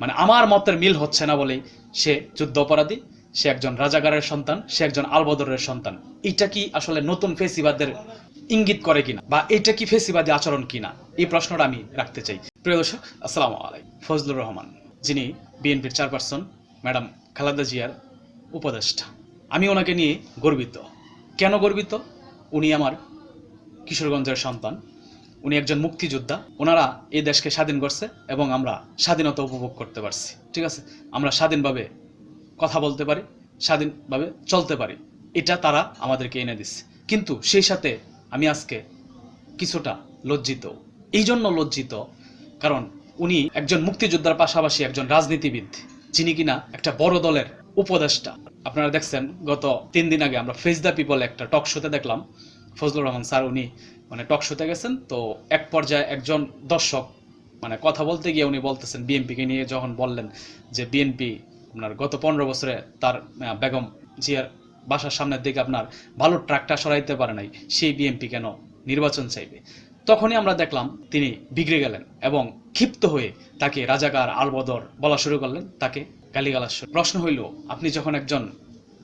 মানে আমার মতের মিল হচ্ছে না বলেই সে যুদ্ধ অপরাধী, সে একজন রাজাগারের সন্তান, সে একজন আলবদরের সন্তান। এটা কি আসলে নতুন ফেসিবাদের ইঙ্গিত করে কিনা? বা এটা কি ফেসিবাদী আচরণ কিনা? এই প্রশ্নটা আমি রাখতে চাই। প্রিয় দর্শক, আসসালামু আলাইকুম। ফজলুর রহমান, যিনি বিএনপির চেয়ারপারসন, ম্যাডাম খালেদা জিয়ার উপদেষ্টা। আমি ওনাকে নিয়ে গর্বিত। কেন গর্বিত? উনি আমার কিশোরগঞ্জের সন্তান। উনি একজন মুক্তিযোদ্ধা। ওনারা এই দেশকে স্বাধীন করছে এবং আমরা স্বাধীনতা উপভোগ করতে পারছি। ঠিক আছে? আমরা স্বাধীনভাবে কথা বলতে পারি, স্বাধীনভাবে চলতে পারি। এটা তারা আমাদেরকে এনে দিচ্ছে। কিন্তু সেই সাথে আমি আজকে কিছুটা লজ্জিত। এই জন্য লজ্জিত কারণ উনি একজন মুক্তিযোদ্ধার পাশাপাশি একজন রাজনীতিবিদ, যিনি কিনা একটা বড় দলের উপদেষ্টা। আপনারা দেখছেন, গত তিন দিন আগে আমরা ফেস দ্য পিপল একটা টক শোতে দেখলাম। ফজলুর রহমান স্যার, উনি মানে টক শোতে গেছেন, তো এক পর্যায়ে একজন দর্শক মানে কথা বলতে গিয়ে উনি বলতেছেন বিএনপিকে নিয়ে যখন বললেন যে বিএনপি আপনার গত পনেরো বছরে তার বেগম জিয়ার বাসার সামনের দিকে আপনার ভালো ট্রাকটা সরাইতে পারে নাই, সেই বিএনপি কেন নির্বাচন চাইবে? তখনই আমরা দেখলাম তিনি বিগড়ে গেলেন এবং ক্ষিপ্ত হয়ে তাকে রাজাকার আলবদর বলা শুরু করলেন, তাকে গালিগালাজ প্রশ্ন হইল, আপনি যখন একজন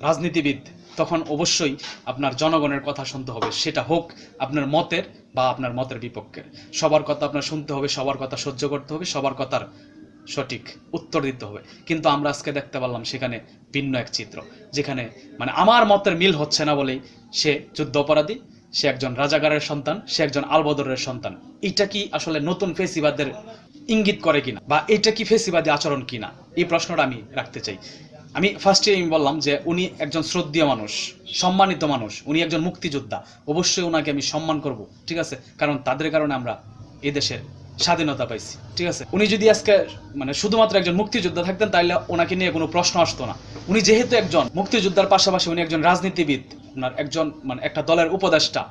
রাজনীতিবিদ তখন অবশ্যই আপনার জনগণের কথা শুনতে হবে। সেটা হোক আপনার মতের বা আপনার মতের বিপক্ষের সবার কথা আপনার শুনতে হবে, সবার কথা সহ্য করতে হবে, সবার কথার সঠিক উত্তর দিতে হবে। কিন্তু আমরা আজকে দেখতে পারলাম সেখানে ভিন্ন এক চিত্র, যেখানে মানে আমার মতের মিল হচ্ছে না বলেই সে যুদ্ধ অপরাধী, সে একজন রাজাগারের সন্তান, সে একজন আলবদরের সন্তান। এটা কি আসলে নতুন ফেসিবাদের ইঙ্গিত করে কিনা? বা এটা কি ফেসিবাদী আচরণ কিনা? এই প্রশ্নটা আমি রাখতে চাই। আমি ফার্স্টে আমি বললাম যে উনি একজন শ্রদ্ধীয় মানুষ, সম্মানিত মানুষ, উনি একজন মুক্তিযোদ্ধা। অবশ্যই ওনাকে আমি সম্মান করব, ঠিক আছে? কারণ তাদের কারণে আমরা এই দেশের স্বাধীনতা পাইছি, ঠিক আছে? উনি যদি আজকে মানে শুধুমাত্র একজন মুক্তিযোদ্ধা থাকতেন তাহলে ওনাকে নিয়ে কোনো প্রশ্ন আসতো না। উনি যেহেতু একজন মুক্তিযোদ্ধার পাশাপাশি উনি একজন রাজনীতিবিদ ওনার একজন মানে একটা দলের উপদেষ্টা,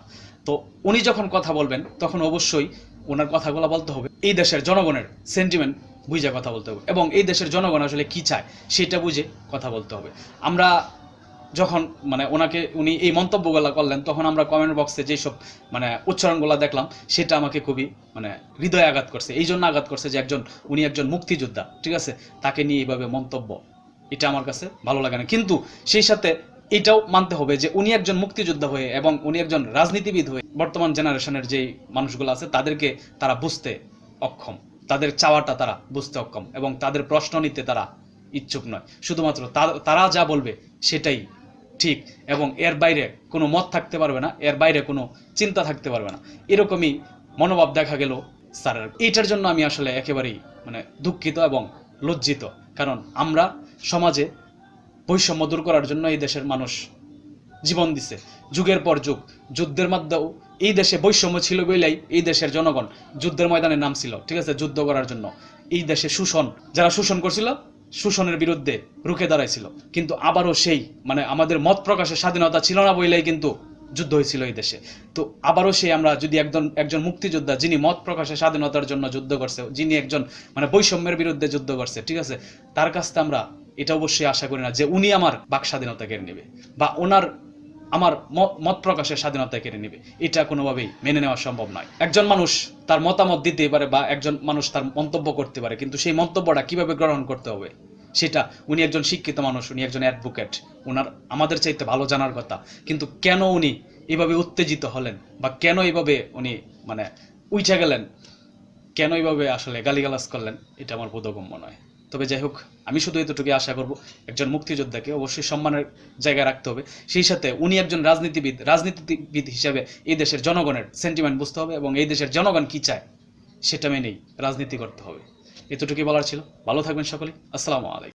তো উনি যখন কথা বলবেন, তখন অবশ্যই ওনার কথাগুলো বলতে হবে। এই দেশের জনগণের সেন্টিমেন্ট বুঝে কথা বলতে হবে। এবং এই দেশের জনগণ আসলে কি চায়, সেটা বুঝে কথা বলতে হবে। আমরা যখন মানে ওনাকে, উনি এই মন্তব্যগুলো করলেন, তখন আমরা কমেন্ট বক্সে যেসব মানে উচ্চারণগুলো দেখলাম, সেটা আমাকে খুবই মানে হৃদয়ে আঘাত করছে। এই জন্য আঘাত করছে যে একজন, উনি একজন মুক্তিযোদ্ধা, ঠিক আছে? তাকে নিয়ে এইভাবে মন্তব্য, এটা আমার কাছে ভালো লাগে না। কিন্তু সেই সাথে এটাও মানতে হবে যে উনি একজন মুক্তিযোদ্ধা হয়ে এবং উনি একজন রাজনীতিবিদ হয়ে বর্তমান জেনারেশনের যেই মানুষগুলো আছে, তাদেরকে তারা বুঝতে অক্ষম। তাদের চাওয়াটা তারা বুঝতে অক্ষম এবং তাদের প্রশ্ন নিতে তারা ইচ্ছুক নয়। শুধুমাত্র তারা যা বলবে সেটাই ঠিক এবং এর বাইরে কোনো মত থাকতে পারবে না, এর বাইরে কোনো চিন্তা থাকতে পারবে না। এরকমই মনোভাব দেখা গেল স্যারের। এইটার জন্য আমি আসলে একেবারেই মানে দুঃখিত এবং লজ্জিত। কারণ আমরা সমাজে বৈষম্য দূর করার জন্য এই দেশের মানুষ জীবন দিছে। যুগের পর যুগ, যুদ্ধের মাধ্যমেও এই দেশে বৈষম্য ছিল বলেই এই দেশের জনগণ যুদ্ধের ময়দানে নামছিল, ঠিক আছে? যুদ্ধ করার জন্য। এই দেশে শোষণ, যারা শোষণ করছিল, শোষণের বিরুদ্ধে রুখে দাঁড়াইছিল। কিন্তু আবারও সেই মানে আমাদের মত প্রকাশের স্বাধীনতা ছিল না বলেই কিন্তু যুদ্ধ হয়েছিল এই দেশে। তো আবারও সেই আমরা যদি একজন একজন মুক্তিযোদ্ধা যিনি মত প্রকাশের স্বাধীনতার জন্য যুদ্ধ করছে, যিনি একজন মানে বৈষম্যের বিরুদ্ধে যুদ্ধ করছে, ঠিক আছে? তার কাছ থেকে আমরা এটা অবশ্যই আশা করি না যে উনি আমার বাক স্বাধীনতা কেড়ে নেবে। বা ওনার আমার মত প্রকাশের স্বাধীনতা কেড়ে নেবে। এটা কোনোভাবেই মেনে নেওয়া সম্ভব নয়। একজন মানুষ তার মতামত দিতে পারে বা একজন মানুষ তার মন্তব্য করতে পারে, কিন্তু সেই মন্তব্যটা কীভাবে গ্রহণ করতে হবে, সেটা উনি একজন শিক্ষিত মানুষ, উনি একজন অ্যাডভোকেট ওনার আমাদের চাইতে ভালো জানার কথা। কিন্তু কেন উনি এভাবে উত্তেজিত হলেন বা কেন এভাবে উনি মানে উইঠে গেলেন, কেন এভাবে আসলে গালিগালাজ করলেন, এটা আমার বোধগম্য নয়। তবে যাই হোক, আমি শুধু এতটুকু আশা করব, একজন মুক্তিযোদ্ধাকে অবশ্যই সম্মানের জায়গায় রাখতে হবে। সেই সাথে উনি একজন রাজনীতিবিদ রাজনীতিবিদ হিসাবে এই দেশের জনগণের সেন্টিমেন্ট বুঝতে হবে এবং এই দেশের জনগণ কি চায় সেটা মেনেই রাজনীতি করতে হবে। এতটুকুই বলার ছিল। ভালো থাকবেন সকলে আসসালামু আলাইকুম।